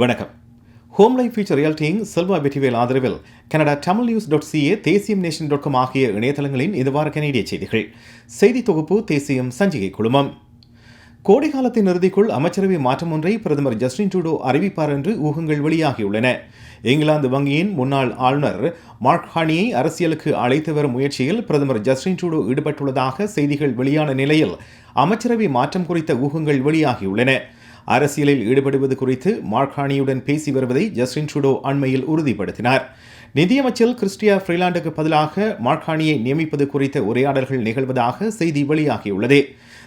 வணக்கம். Home life future ரியாலிட்டியின் செல்வா வெற்றிவேல் ஆதரவில் Canada Tamil news dot CA தேசியம் நேஷன் டாட் காம் ஆகிய இணையதளங்களின் இது வார கனேடிய செய்திகள். செய்தி தொகுப்பு தேசியம் சஞ்சிகை குழுமம். கோடைகாலத்தின் இறுதிக்குள் அமைச்சரவை மாற்றம் ஒன்றை பிரதமர் ஜஸ்டின் ட்ரூடோ அறிவிப்பார் என்று ஊகங்கள் வெளியாகியுள்ளன. இங்கிலாந்து வங்கியின் முன்னாள் ஆளுநர் மார்க் ஹானியை அரசியலுக்கு அழைத்து வரும் முயற்சியில் பிரதமர் ஜஸ்டின் ட்ரூடோ ஈடுபட்டுள்ளதாக செய்திகள் வெளியான நிலையில் அமைச்சரவை மாற்றம் குறித்த ஊகங்கள் வெளியாகியுள்ளன. அரசியலில் ஈடுபடுவது குறித்து மார்க்ஹானியுடன் பேசி வருவதை ஜஸ்டின் ட்ரூடோ அண்மையில் உறுதிப்படுத்தினார். நிதியமைச்சர் கிறிஸ்டியா ஃப்ரீலாண்டுக்கு பதிலாக மார்க்ஹானியை நியமிப்பது குறித்த உரையாடல்கள் நிகழ்வதாக செய்தி வெளியாகியுள்ளது.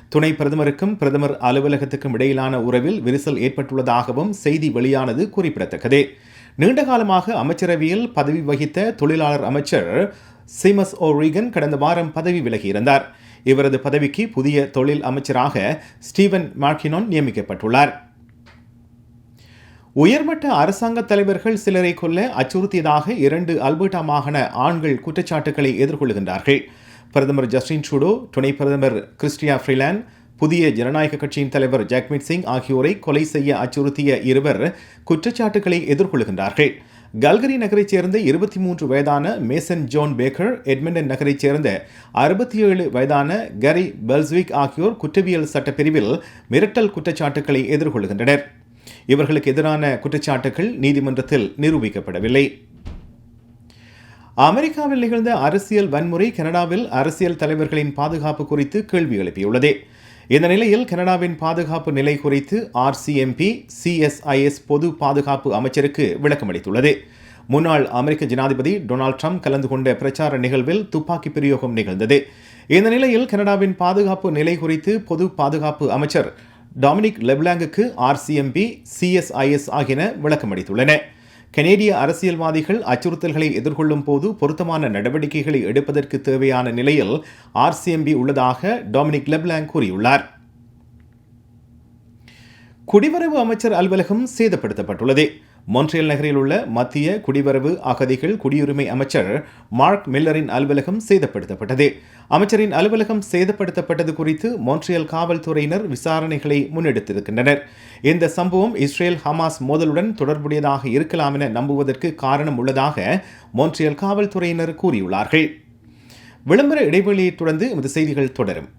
துணை பிரதமருக்கும் பிரதமர் அலுவலகத்துக்கும் இடையிலான உறவில் விரிசல் ஏற்பட்டுள்ளதாகவும் செய்தி வெளியானது குறிப்பிடத்தக்கது. நீண்ட காலமாக அமைச்சரவையில் பதவி வகித்த தொழிலாளர் அமைச்சர் சிமஸ் ஓ ரீகன் கடந்த வாரம் பதவி விலகியிருந்தார் இவரது பதவிக்கு புதிய தொழில் அமைச்சராக ஸ்டீவன் மார்கினோன் நியமிக்கப்பட்டுள்ளார். உயர்மட்ட அரசாங்க தலைவர்கள் சிலரை கொல்ல அச்சுறுத்தியதாக இரண்டு அல்பர்டா மாகாண ஆண்கள் குற்றச்சாட்டுகளை எதிர்கொள்கின்றார்கள். பிரதமர் ஜஸ்டின் ட்ரூடோ துணை பிரதமர் கிறிஸ்டியா ஃப்ரிலான் புதிய ஜனநாயக கட்சியின் தலைவர் ஜாக்மிட் சிங் ஆகியோரை கொலை செய்ய அச்சுறுத்திய இருவர் குற்றச்சாட்டுகளை எதிர்கொள்கின்றார்கள். கல்கரி நகரைச் சேர்ந்த இருபத்தி மூன்று வயதான மேசன் ஜோன் பேக்கர் எட்மண்டன் நகரைச் சேர்ந்த அறுபத்தி ஏழு வயதான கரி பெல்ஸ்விக் ஆகியோர் குற்றவியல் சட்டப்பிரிவில் மிரட்டல் குற்றச்சாட்டுகளை எதிர்கொள்கின்றனர். இவர்களுக்கு எதிரான குற்றச்சாட்டுகள் நீதிமன்றத்தில் நிரூபிக்கப்படவில்லை. அமெரிக்காவில் நிகழ்ந்த அரசியல் வன்முறை கனடாவில் அரசியல் தலைவர்களின் பாதுகாப்பு குறித்து கேள்வி எழுப்பியுள்ளது. இந்த நிலையில் கனடாவின் பாதுகாப்பு நிலை குறித்து ஆர்சிஎம்பி சிஎஸ்ஐஎஸ் பொது பாதுகாப்பு அமைச்சருக்கு விளக்கமளித்துள்ளது முன்னாள் அமெரிக்க ஜனாதிபதி டொனால்ட் ட்ரம்ப் கலந்து கொண்ட பிரச்சார நிகழ்வில் துப்பாக்கி பிரயோகம் நிகழ்ந்தது. இந்த நிலையில் கனடாவின் பாதுகாப்பு நிலை குறித்து பொது பாதுகாப்பு அமைச்சர் டாமினிக் லெப்லாங்குக்கு ஆர்சிஎம்பி சிஎஸ்ஐஎஸ் ஆகியன விளக்கமளித்துள்ளன கனேடிய அரசியல்வாதிகள் அச்சுறுத்தல்களை எதிர்கொள்ளும் போது பொருத்தமான நடவடிக்கைகளை எடுப்பதற்கு தேவையான நிலையில் ஆர்சிஎம்பி உள்ளதாக டொமினிக் லெப்லாங் கூறியுள்ளார். குடிவரவு அமைச்சர் அலுவலகம் சேதப்படுத்தப்பட்டுள்ளது. மொன்ட்ரியல் நகரில் உள்ள மத்திய குடிவரவு அகதிகள் குடியுரிமை அமைச்சர் மார்க் மில்லரின் அலுவலகம் சேதப்படுத்தப்பட்டது. அமைச்சரின் அலுவலகம் சேதப்படுத்தப்பட்டது குறித்து மொன்ட்ரியல் காவல்துறையினர் விசாரணைகளை முன்னெடுத்திருக்கின்றனர். இந்த சம்பவம் இஸ்ரேல் ஹமாஸ் மோதலுடன் தொடர்புடையதாக இருக்கலாம் என நம்புவதற்கு காரணம் உள்ளதாக மொன்ட்ரியல் காவல்துறையினர் கூறியுள்ளார்கள். விளம்பர இடைவெளியைத் தொடர்ந்து இந்த செய்திகள் தொடரும்.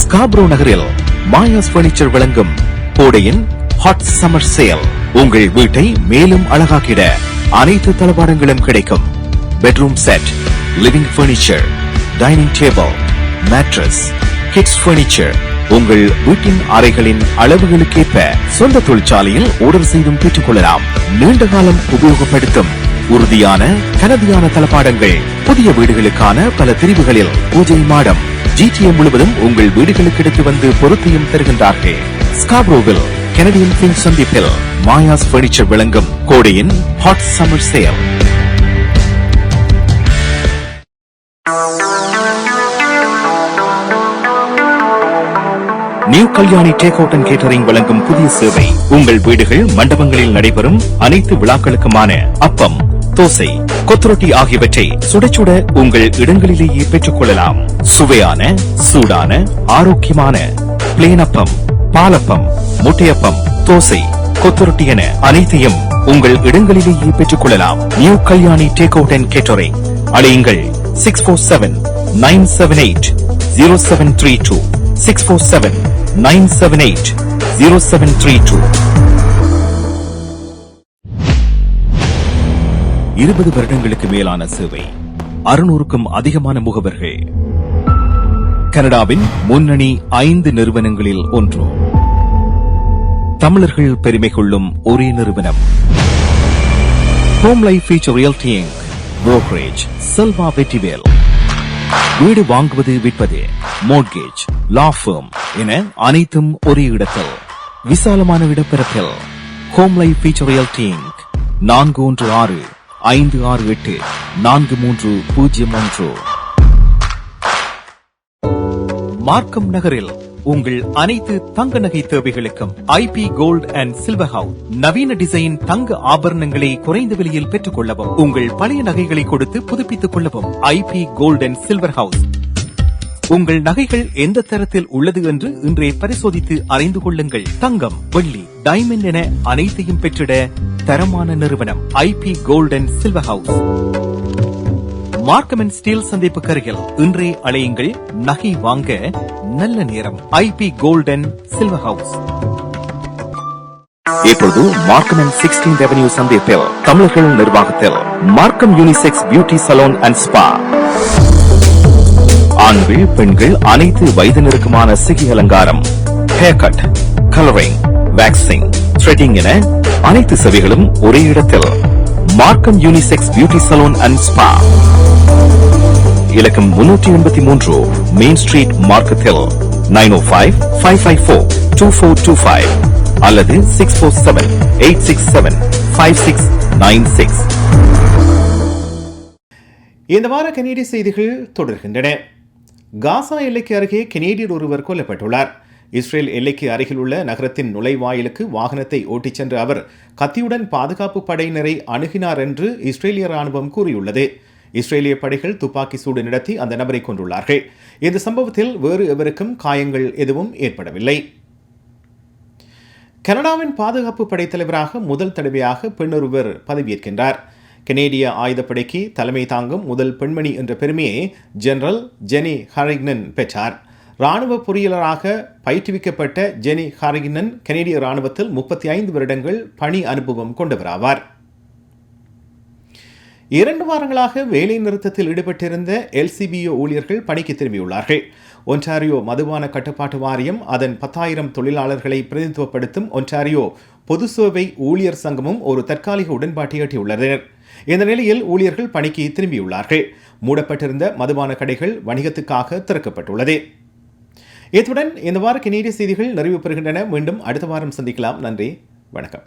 ஸ்காப்ரோ நகரில் மாயாஸ் பர்னிச்சர் வழங்கும் கோடையின் ஹாட் சம்மர் சேல் உங்கள் வீட்டை மேலும் அழகாக்கிட அனைத்து தளவாடங்களும் கிடைக்கும். Bedroom set living furniture dining table mattress kids furniture உங்கள் வீட்டின் அறைகளின் அளவுகளுக்கேற்ப சொந்த தொழிற்சாலையில் ஆர்டர் செய்தும் பெற்றுக் கொள்ளலாம் நீண்ட காலம் உபயோகப்படுத்தும் உறுதியான கனதியான தளபாடங்கள். புதிய வீடுகளுக்கான பல பிரிவுகளில் பூஜை மாடம் ஜிடிஎம் முழுவதும் உங்கள் வீடுகளுக்கு எடுத்து வந்து பொருத்தையும் தருகின்றார்கள். ஸ்காப்ரோவில் கெனடியன் பின் சந்திப்பில் மாயாஸ் பர்னிச்சர் விளங்கும் கோடையின் hot summer sale new Kalyani take out and catering வழங்கும் புதிய சேவை. உங்கள் வீடுகள் மண்டபங்களில் நடைபெறும் அனைத்து விழாக்களுக்குமான அப்பம் தோசை கொத்துரொட்டி ஆகியவற்றை சுடச்சுட உங்கள் இடங்களிலேயே பெற்றுக் கொள்ளலாம் சுவையான சூடான ஆரோக்கியமான பிளேன் அப்பம். பாலப்பம் முட்டையப்பம் தோசை கொத்துரொட்டி என அனைத்தையும் உங்கள் இடங்களிலேயே பெற்றுக் கொள்ளலாம். New Kalyani take out and catering அழையுங்கள் six four seven nine seven eight zero seven three two six four seven nine seven eight zero seven three two இருபது வருடங்களுக்கு மேலான சேவை. அறுநூறுக்கும் அதிகமான முகவர்கள். கனடாவின் முன்னணி ஐந்து நிறுவனங்களில் ஒன்று. தமிழர்கள் பெருமை கொள்ளும் ஒரே நிறுவனம். Home life future realty inc brokerage Selva Vetrivel வீடு வாங்குவது விற்பது. மோட்கேஜ் லா ஃபேம் என அனைத்தும் ஒரே இடத்தில். விசாலமான இடப்பரப்பில் ஹோம் லைஃப் ஃபீச்சர் ரியல்டி நான்கு ஒன்று ஆறு ஐந்து ஆறு எட்டு நான்கு மூன்று பூஜ்ஜியம் ஒன்று. மார்க்கம் நகரில் உங்கள் அனைத்து தங்க நகை தேவைகளுக்கும் IP gold and silver house. நவீன டிசைன் தங்க ஆபரணங்களை குறைந்த விலையில் பெற்றுக் கொள்ளவும் உங்கள் பழைய நகைகளை கொடுத்து புதுப்பித்துக் கொள்ளவும் IP gold and silver house. உங்கள் நகைகள் எந்த தரத்தில் உள்ளது என்று இன்றே பரிசோதித்து அறிந்து கொள்ளுங்கள். தங்கம் வெள்ளி டைமண்ட் என அனைத்தையும் பெற்றிட தரமான நிறுவனம் IP and silver house. Markham Steel சந்திப்பு கருகில் இன்றே அலையுங்கள் நகை வாங்க நல்ல நேரம். ஐபி கோல்டன் சில்வர் ஹவுஸ் இப்பொழுது மார்க்கம் அண்ட் சிக்ஸ்டீன் ரெவன்யூ சந்திப்பில் தமிழர்கள் நிர்வாகத்தில் Markham unisex beauty salon and spa ஆண்கள் பெண்கள் அனைத்து வயதினருக்குமான சிகை அலங்காரம். Hair cut colouring waxing threading என அனைத்து சேவைகளும் ஒரே இடத்தில் Markham unisex beauty salon and spa இலக்கம் முன்னூற்றி எண்பத்தி மூன்று மெயின் ஸ்ட்ரீட் மார்க்கத்தில் nine O five five five four two four two five அல்லது six four seven eight six seven five six nine six இந்த வார கனேடிய செய்திகள் தொடர்கின்றன. காசா எல்லைக்கு அருகே கனேடியர் ஒருவர் கொல்லப்பட்டுள்ளார். இஸ்ரேல் எல்லைக்கு அருகில் உள்ள நகரத்தின் நுழைவாயிலுக்கு வாகனத்தை ஓட்டிச் சென்ற அவர் கத்தியுடன் பாதுகாப்பு படையினரை அணுகினார் என்று இஸ்ரேலிய ராணுவம் கூறியுள்ளது. இஸ்ரேலிய படைகள் துப்பாக்கி சூடு நடத்தி அந்த நபரை கொண்டுள்ளார்கள் இந்த சம்பவத்தில் வேறு எவருக்கும் காயங்கள் எதுவும் ஏற்படவில்லை. கனடாவின் பாதுகாப்பு படைத்தலைவராக முதல் தடவையாக பெண்ணொருவர் பதவியேற்கின்றார். கனேடிய ஆயுதப்படைக்கு தலைமை தாங்கும் முதல் பெண்மணி என்ற பெருமையை ஜெனரல் ஜெனி ஹரிக்னன் பெற்றார். ராணுவ பொறியியலராக பயிற்றுவிக்கப்பட்ட ஜெனி ஹரிக்னன் கனேடிய ராணுவத்தில் முப்பத்தி ஐந்து வருடங்கள் பணி அனுபவம் கொண்டவராவார். இரண்டு வாரங்களாக வேலை நிறுத்தத்தில் ஈடுபட்டிருந்த எல்சிபிஓ ஊழியர்கள் பணிக்கு திரும்பியுள்ளார்கள். ஒன்டாரியோ மதுபான கட்டுப்பாட்டு வாரியம் அதன் பத்தாயிரம் தொழிலாளர்களை பிரதிநிதித்துவப்படுத்தும் ஒன்டாரியோ பொது சேவை ஊழியர் சங்கமும் ஒரு தற்காலிக உடன்பாட்டை எட்டியுள்ளனர். இந்த நிலையில் ஊழியர்கள் பணிக்கு திரும்பியுள்ளார்கள். மூடப்பட்டிருந்த மதுபான கடைகள் வணிகத்துக்காக திறக்கப்பட்டுள்ளது. இத்துடன் இந்த வார கனேடிய செய்திகள் நிறைவு பெறுகின்றன. மீண்டும் அடுத்த வாரம் சந்திக்கலாம். நன்றி. வணக்கம்.